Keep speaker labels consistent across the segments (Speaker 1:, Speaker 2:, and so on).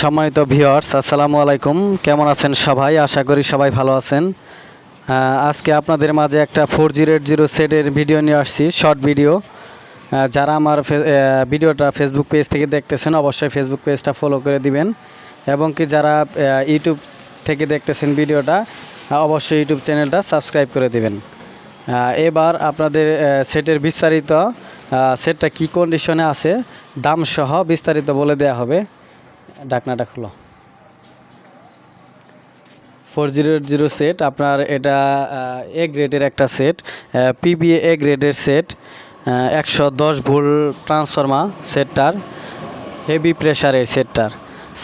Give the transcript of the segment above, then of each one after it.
Speaker 1: সম্মানিত ভিওয়ার্স আসসালামু আলাইকুম। কেমন আছেন সবাই? আশা করি সবাই ভালো আছেন। আজকে আপনাদের মাঝে একটা ফোর জিরো এইট জিরো সেটের ভিডিও নিয়ে আসছি, শর্ট ভিডিও। যারা আমার ভিডিওটা ফেসবুক পেজ থেকে দেখতেছেন, অবশ্যই ফেসবুক পেজটা ফলো করে দিবেন। এবং কি যারা ইউটিউব থেকে দেখতেছেন ভিডিওটা অবশ্যই ইউটিউব চ্যানেলটা সাবস্ক্রাইব করে দিবেন। এবার আপনাদের সেটের বিস্তারিত সেটটা কি কন্ডিশনে আছে, দাম সহ বিস্তারিত বলে দেওয়া হবে। ডাকনাটা খুলো। ফোর জিরো জিরো সেট আপনার এটা এ গ্রেডের একটা সেট পিবিএ এ গ্রেডের সেট একশো দশ ভোল্ট ট্রান্সফর্মার সেটটার হেভি প্রেশারের সেটটার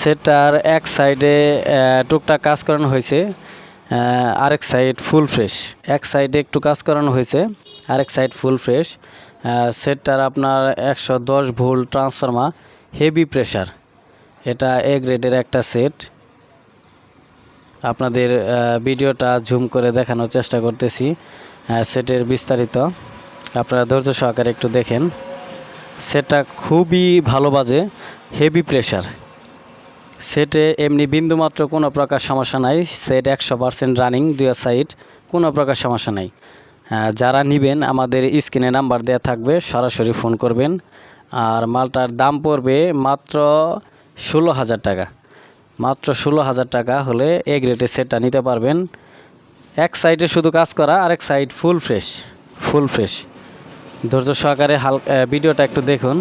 Speaker 1: সেটটার এক সাইডে টুকটাক কাজ করানো হয়েছে আরেক সাইড ফুল ফ্রেশ এক সাইডে একটু কাজ করানো হয়েছে, আরেক সাইড ফুল ফ্রেশ সেটটার আপনার একশো দশ ভোল্ট ট্রান্সফর্মার হেভি প্রেশার এটা এ গ্রেডের একটা সেট। আপনাদের ভিডিওটা জুম করে দেখানোর চেষ্টা করতেছি। সেটের বিস্তারিত। আপনারা ধৈর্য সহকারে একটু দেখেন। সেটটা খুবই ভালো বাজে হেভি প্রেশার সেটে এমনি বিন্দুমাত্র কোনো প্রকার সমস্যা নাই। সেট একশো পার্সেন্ট রানিং দুই সাইড কোনো প্রকার সমস্যা নাই। যারা নেবেন, আমাদের স্ক্রিনে নাম্বার দেওয়া থাকবে, সরাসরি ফোন করবেন। আর মালটার দাম পড়বে মাত্র ষোলো হাজার টাকা। মাত্র ষোলো হাজার টাকা হলে এ গ্রেডের সেটটা নিতে পারবেন। এক সাইডে শুধু কাজ করা, আরেক side full fresh full fresh ধৈর্য সহকারে হাল ভিডিওটা একটু দেখুন।